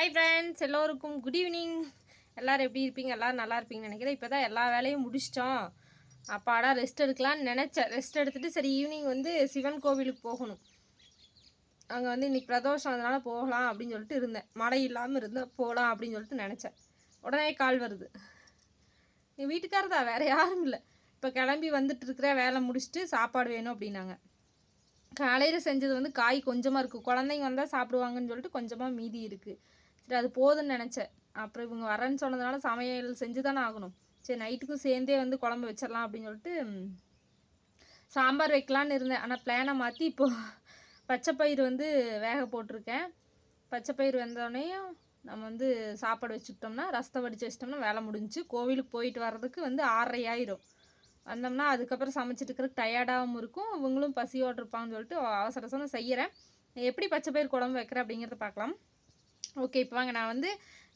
Hi friends எல்லோருக்கும் good evening எல்லோரும் எப்படி இருப்பீங்க? எல்லோரும் நல்லா இருப்பீங்கன்னு நினைக்கிறேன். இப்போ தான் எல்லா வேலையும் முடிச்சிட்டோம். அப்பாடா ரெஸ்ட் எடுக்கலாம்னு நினச்சேன். ரெஸ்ட் எடுத்துகிட்டு சரி ஈவினிங் வந்து சிவன் கோவிலுக்கு போகணும். அங்கே வந்து இன்றைக்கி பிரதோஷம் அதனால் போகலாம் அப்படின்னு சொல்லிட்டு இருந்தேன். மழை இல்லாமல் இருந்தால் போகலாம் அப்படின்னு சொல்லிட்டு நினச்சேன். உடனே கால் வருது. எங்கள் வீட்டுக்காரர் தான் வேறு யாரும் இல்லை. இப்போ கிளம்பி வந்துட்டு இருக்கிற வேலை முடிச்சுட்டு சாப்பாடு வேணும் அப்படின்னாங்க. காலையில் செஞ்சது வந்து காய் கொஞ்சமாக இருக்குது குழந்தைங்க வந்தால் சாப்பிடுவாங்கன்னு சொல்லிட்டு கொஞ்சமாக மீதி இருக்குது சரி அது போதும்னு நினச்சேன். அப்புறம் இவங்க வரேன்னு சொன்னதுனால சமையல் செஞ்சு தானே ஆகணும். சரி நைட்டுக்கும் சேர்ந்தே வந்து குழம்பு வச்சிடலாம் அப்படின்னு சொல்லிட்டு சாம்பார் வைக்கலான்னு இருந்தேன். ஆனால் பிளானை மாற்றி இப்போது பச்சைப்பயிர் வந்து வேக போட்டிருக்கேன். பச்சைப்பயிர் வெந்தோடனேயும் நம்ம வந்து சாப்பாடு வச்சுக்கிட்டோம்னா ரசத்தை வடித்து வச்சிட்டோம்னா வேலை முடிஞ்சு கோவிலுக்கு போயிட்டு வர்றதுக்கு வந்து ஆறரை ஆயிரும். வந்தோம்னா அதுக்கப்புறம் சமைச்சிட்டு இருக்கிறதுக்கு டயர்டாகவும் இருக்கும். இவங்களும் பசியோடு இருப்பாங்கன்னு சொல்லிட்டு அவசர அவசரம் செய்கிறேன் எப்படி பச்சை பயிர் குழம்பு வைக்கிறேன் அப்படிங்கிறத பார்க்கலாம். ஓகே இப்போ வாங்க. நான் வந்து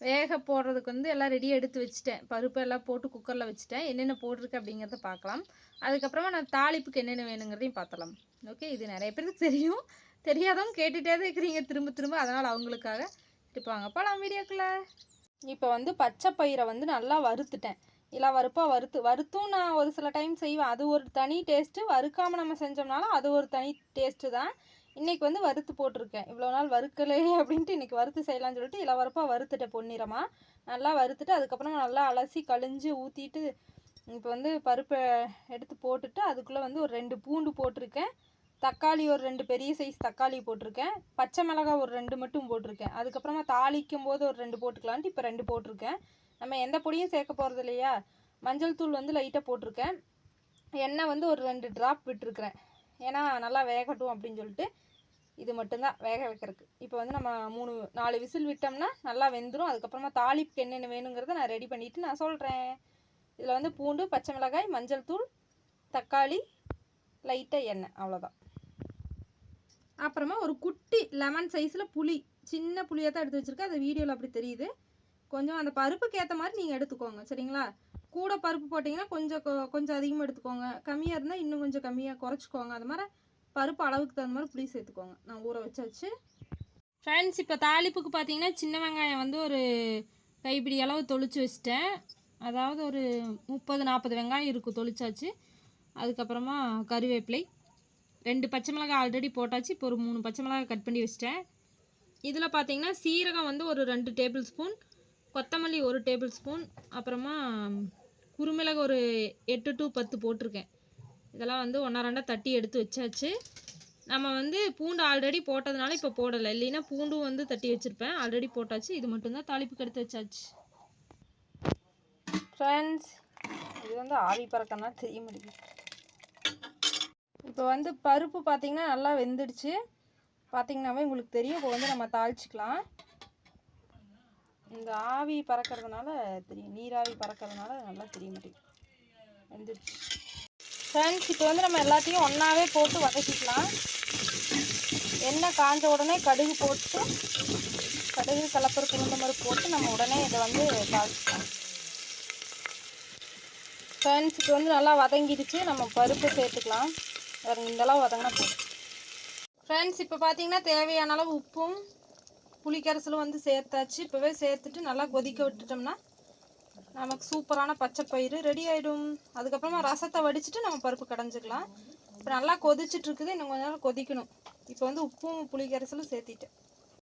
வேக போடுறதுக்கு வந்து எல்லாம் ரெடியாக எடுத்து வச்சுட்டேன். பருப்பு எல்லாம் போட்டு குக்கரில் வச்சுட்டேன். என்னென்ன போட்டிருக்கு அப்படிங்கிறத பார்க்கலாம். அதுக்கப்புறமா நான் தாளிப்புக்கு என்னென்ன வேணுங்கிறதையும் பார்த்தலாம் ஓகே இது நிறைய பேருக்கு தெரியும். தெரியாதவங்க கேட்டுகிட்டே தான் இருக்கிறீங்க. திரும்ப திரும்ப அதனால் அவங்களுக்காக இருப்பாங்க போகலாம் வீடியோக்குள்ளே. இப்போ வந்து பச்சை பயிரை வந்து நல்லா வறுத்துட்டேன். இல்லை வறுப்பாக வறுத்து வறுத்தும் நான் ஒரு சில டைம் செய்வேன். அது ஒரு தனி டேஸ்ட்டு வறுக்காமல் நம்ம செஞ்சோம்னாலும் அது ஒரு தனி டேஸ்ட்டு தான். இன்றைக்கி வந்து வறுத்து போட்டிருக்கேன். இவ்வளோ நாள் வறுக்கலை அப்படின்ட்டு இன்றைக்கி வறுத்து செய்யலாம்னு சொல்லிட்டு இல்லை வறுத்துட்ட வறுத்துட்டேன் பொன்னிறமாக நல்லா வறுத்துட்டு அதுக்கப்புறம் நல்லா அலசி கழிஞ்சு ஊற்றிட்டு இப்போ வந்து பருப்பை எடுத்து போட்டுட்டு அதுக்குள்ளே வந்து ஒரு ரெண்டு பூண்டு போட்டிருக்கேன். தக்காளி ஒரு ரெண்டு பெரிய சைஸ் தக்காளி போட்டிருக்கேன். பச்சை மிளகாய் ஒரு ரெண்டு மட்டும் போட்டிருக்கேன். அதுக்கப்புறமா தாளிக்கும் போது ஒரு ரெண்டு போட்டுக்கலான்ட்டு இப்போ ரெண்டு போட்டிருக்கேன். நம்ம எந்த பொடியும் சேர்க்க போகிறது இல்லையா? மஞ்சள் தூள் வந்து லைட்டாக போட்டிருக்கேன். எண்ணெய் வந்து ஒரு ரெண்டு ட்ராப் விட்டுருக்குறேன். ஏன்னா நல்லா வேகட்டும் அப்படின்னு சொல்லிட்டு இது மட்டும்தான் வேக வைக்கிறதுக்கு. இப்போ வந்து நம்ம மூணு நாலு விசில் விட்டோம்னா நல்லா வெந்துடும் அதுக்கப்புறமா தாளிப்புக்கு என்னென்ன வேணுங்கிறத நான் ரெடி பண்ணிவிட்டு நான் சொல்கிறேன் இதில் வந்து பூண்டு பச்சை மிளகாய் மஞ்சள் தூள் தக்காளி லைட்டாக எண்ணெய் அவ்வளோதான் அப்புறமா ஒரு குட்டி லெமன் சைஸில் புளி சின்ன புளியாக தான் எடுத்து வச்சுருக்கேன். அது வீடியோவில் அப்படி தெரியுது. கொஞ்சம் அந்த பருப்புக்கு ஏற்ற மாதிரி நீங்கள் எடுத்துக்கோங்க சரிங்களா? கூட பருப்பு போட்டிங்கன்னா கொஞ்சம் கொ- கொஞ்சம் அதிகமாக எடுத்துக்கோங்க. கம்மியாக இருந்தால் இன்னும் கொஞ்சம் கம்மியாக குறைச்சிக்கோங்க. அது மாதிரி பருப்பு அளவுக்கு தகுந்த மாதிரி புளி சேர்த்துக்கோங்க. நான் ஊற வச்சாச்சு. ஃப்ரெண்ட்ஸ் இப்போ தாளிப்புக்கு பார்த்தீங்கன்னா சின்ன வெங்காயம் வந்து ஒரு கைப்பிடி அளவு தொளிச்சு வச்சிட்டேன். அதாவது ஒரு முப்பது நாற்பது வெங்காயம் இருக்கும் தொளிச்சாச்சு. அதுக்கப்புறமா கருவேப்பிலை. ரெண்டு பச்சை மிளகாய் ஆல்ரெடி போட்டாச்சு. இப்போ ஒரு மூணு பச்சை மிளகாய் கட் பண்ணி வச்சிட்டேன். இதில் பார்த்தீங்கன்னா சீரகம் வந்து ஒரு ரெண்டு டேபிள் ஸ்பூன் கொத்தமல்லி ஒரு டேபிள் ஸ்பூன் அப்புறமா குருமிளகு ஒரு எட்டு டு பத்து போட்டிருக்கேன். இதெல்லாம் வந்து ஒன்றா ரெண்டாக தட்டி எடுத்து வச்சாச்சு. நம்ம வந்து பூண்டு ஆல்ரெடி போட்டதுனால இப்போ போடலை. இல்லைன்னா பூண்டும் வந்து தட்டி வச்சுருப்பேன். ஆல்ரெடி போட்டாச்சு. இது மட்டும்தான் தாளிப்புக்கு எடுத்து வச்சாச்சு. ஃப்ரெண்ட்ஸ் இது வந்து ஆவி பறக்கன்னா தெரிய முடியுது இப்போ வந்து பருப்பு பார்த்தீங்கன்னா நல்லா வெந்துடுச்சு. பார்த்திங்கனாவே உங்களுக்கு தெரியும். இப்போ வந்து நம்ம தாளிச்சிக்கலாம். இந்த ஆவி பறக்கிறதுனால தெரியும் நீராவி பறக்கிறதுனால நல்லா தெரிய முடியும் வெந்துடுச்சு. ஃப்ரெண்ட்ஸ் இப்போ வந்து நம்ம எல்லாத்தையும் ஒன்றாவே போட்டு வதக்கிக்கலாம். எண்ணெய் காஞ்ச உடனே கடுகு போட்டு கடுகு கலப்பருக்கு உளுந்த மாதிரி போட்டு நம்ம உடனே இதை வந்து தாளிச்சிக்கலாம். ஃப்ரெண்ட்ஸ் இப்போ வந்து நல்லா வதங்கிடுச்சு. நம்ம பருப்பு சேர்த்துக்கலாம். வேறு இந்த அளவு வதங்கினா போதும். ஃப்ரெண்ட்ஸ் இப்போ பார்த்தீங்கன்னா தேவையான அளவு உப்பும் புளிக்கரைசலும் வந்து சேர்த்தாச்சு. இப்போவே சேர்த்துட்டு நல்லா கொதிக்க விட்டுட்டோம்னா நமக்கு சூப்பரான பச்சை பயிறு ரெடி ஆகிடும் அதுக்கப்புறமா ரசத்தை வடிச்சிட்டு நம்ம பருப்பு கடைஞ்சிக்கலாம். இப்போ நல்லா கொதிச்சிட்டு இருக்குது இன்னும் கொஞ்ச நேரம் கொதிக்கணும். இப்போ வந்து உப்பும் புளிக்கரைசலும் சேர்த்திட்டேன்.